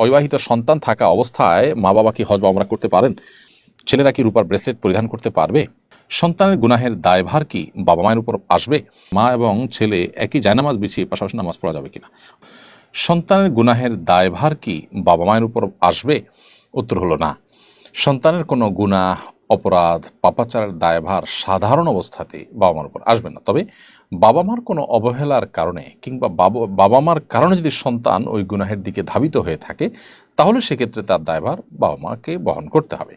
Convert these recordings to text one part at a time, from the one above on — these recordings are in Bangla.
অবিবাহিত সন্তান থাকা অবস্থায় মা বাবা কি হজ বামরা করতে পারেন? ছেলেরা কি রূপার ব্রেসলেট পরিধান করতে পারবে? সন্তানের গুনাহের দায়ভার কি বাবা মায়ের উপর আসবে? মা এবং ছেলে একই জায়নামাজ বিছিয়ে পাশাপাশি নামাজ পড়া যাবে কিনা? সন্তানের গুনাহের দায়ভার কি বাবা মায়ের উপর আসবে? উত্তর হলো না। সন্তানের কোনো গুনাহ অপরাধ, পাপাচারের দায়ভার সাধারণ অবস্থাতে বাবা মার উপর আসবে না। তবে বাবা মার কোনো অবহেলার কারণে কিংবা বাবা মার কারণে যদি সন্তান ওই গুনাহের দিকে ধাবিত হয়ে থাকে, তাহলে সেক্ষেত্রে তার দায়ভার বাবা মাকে বহন করতে হবে।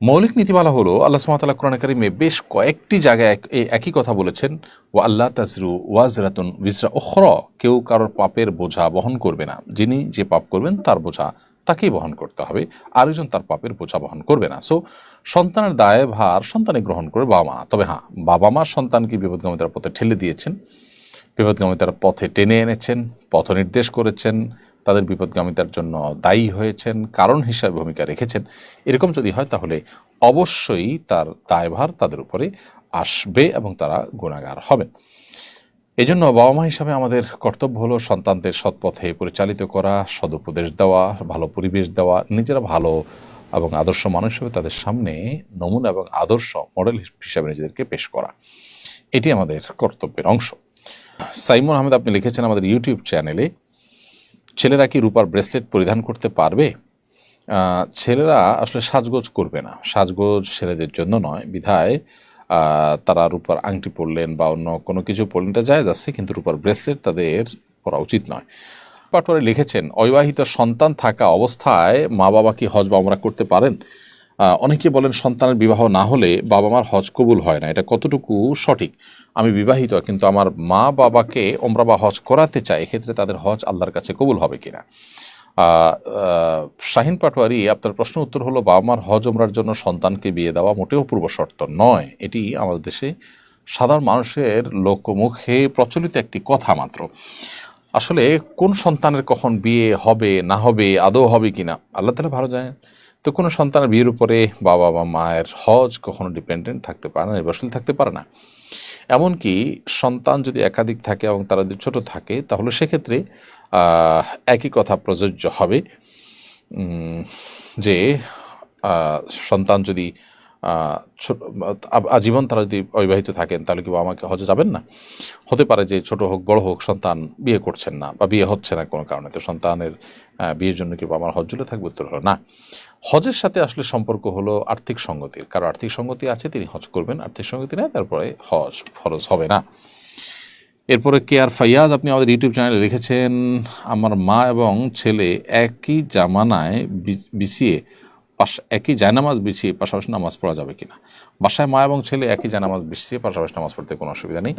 মৌলিক নীতিমালা হলো, আল্লাহ সুমাতাল্লাহ কোরআন কারিমে বেশ কয়েকটি জায়গায় একই কথা বলেছেন ও আল্লাহ তাজরু ওয়াজরাতুন বিজরা ওখর কেউ কারোর পাপের বোঝা বহন করবে না। যিনি যে পাপ করবেন তার বোঝা তাকেই বহন করতে হবে। আরেকজন তার পাপের বোঝা বহন করবে না। সো সন্তানের দায় ভার সন্তানে গ্রহণ করে বাবা মা তবে হ্যাঁ বাবা মা সন্তানকে বিপদগামিতার পথে ঠেলে দিয়েছেন। বিপদগামিতার পথে টেনে এনেছেন, পথ নির্দেশ করেছেন, তাদের বিপদগামিতার জন্য দায়ী হয়েছেন, কারণ হিসাবে ভূমিকা রেখেছেন। এরকম যদি হয় তাহলে অবশ্যই তার দায়ভার তাদের উপরে আসবে এবং তারা গুণাগার হবেন। এই জন্য বাবা মা হিসাবে আমাদের কর্তব্য হলো সন্তানদের সৎপথে পরিচালিত করা, সদুপদেশ দেওয়া, ভালো পরিবেশ দেওয়া, নিজেরা ভালো এবং আদর্শ মানুষ হিসেবে তাদের সামনে নমুনা এবং আদর্শ মডেল হিসাবে নিজেদেরকে পেশ করা। এটি আমাদের কর্তব্যের অংশ। সাইমন আহমেদ, আপনি লিখেছেন আমাদের ইউটিউব চ্যানেলে, ছেলেরা কি রূপার ব্রেসলেট পরিধান করতে পারবে? ছেলেরা আসলে সাজগোজ করবে না। সাজগোজ ছেলেদের জন্য নয়। বিধায় তারা রূপার আংটি পরলেন বা অন্য কোনো কিছু পরলেন, এটা জায়েজ আছে, কিন্তু রূপার ব্রেসলেট তাদের পরা উচিত নয়। পাটোয়ারি লিখেছেন, অবিবাহিত সন্তান থাকা অবস্থায় মা বাবা কি হজ বা আমরা করতে পারেন? অনেকে বলেন সন্তানের বিবাহ না হলে বাবা মার হজ কবুল হয় না, এটা কতটুকু সঠিক? আমি বিবাহিত, কিন্তু আমার মা বাবাকে ওমরা বা হজ করাতে চাই, এক্ষেত্রে তাদের হজ আল্লাহর কাছে কবুল হবে কিনা? শাহিন পাটোয়ারি, আপনার প্রশ্ন উত্তর হলো বাবা মার হজ ওমরার জন্য সন্তানকে বিয়ে দেওয়া মোটেও পূর্ব শর্ত নয়। এটি আমাদের দেশে সাধারণ মানুষের লোকমুখে প্রচলিত একটি কথা মাত্র। আসলে কোন সন্তানের কখন বিয়ে হবে, না হবে, আদৌ হবে কি না আল্লাহ তালা ভালো জানেন। তো কোনো সন্তানের বিয়ের উপরে বাবা বা মায়ের হজ কখনো ডিপেন্ডেন্ট থাকতে পারে না, নির্ভরশীল থাকতে পারে না। এমনকি সন্তান যদি একাধিক থাকে এবং তারা যদি ছোট থাকে, তাহলে সেক্ষেত্রে একই কথা প্রযোজ্য হবে যে সন্তান যদি আজীবন তারা যদি অবিবাহিত থাকেন, তাহলে কি বাবা মাকে হজে যাবেন না? হতে পারে যে, ছোট হোক, বড় হোক, সন্তান বিয়ে করছেন না বা বিয়ে হচ্ছে না কোনো কারণে, তো সন্তানের বিয়ের জন্য কি বাবা মার হজ জুলে থাকবে? উত্তর হলো না। হজের সাথে আসলে সম্পর্ক হলো আর্থিক সঙ্গতির। কারও আর্থিক সঙ্গতি আছে, তিনি হজ করবেন, আর্থিক সঙ্গতি নেই তারপরে হজ ফরজ হবে না। এরপরে কে আর ফাইয়াজ, আপনি আমাদের ইউটিউব চ্যানেলে লিখেছেন আমার মা এবং ছেলে একই জামানায় বিছিয়ে পাশ, একই জায়নামাজ বিছিয়ে পাশাপাশি নামাজ পড়া যাবে কিনা? বাসায় মা এবং ছেলে একই জায়নামাজ বিছিয়ে পাশাপাশি নামাজ পড়তে কোনো অসুবিধা নেই।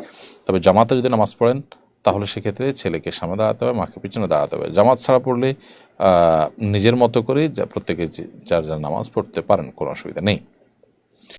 তবে জামাতে যদি নামাজ পড়েন, তাহলে সেক্ষেত্রে ছেলেকে সামনে দাঁড়াতে হবে, মাকে পিছনে দাঁড়াতে হবে। জামাত ছাড়া পড়লে নিজের মতো করে যা, প্রত্যেকে যার যার নামাজ পড়তে পারেন, কোনো অসুবিধা নেই।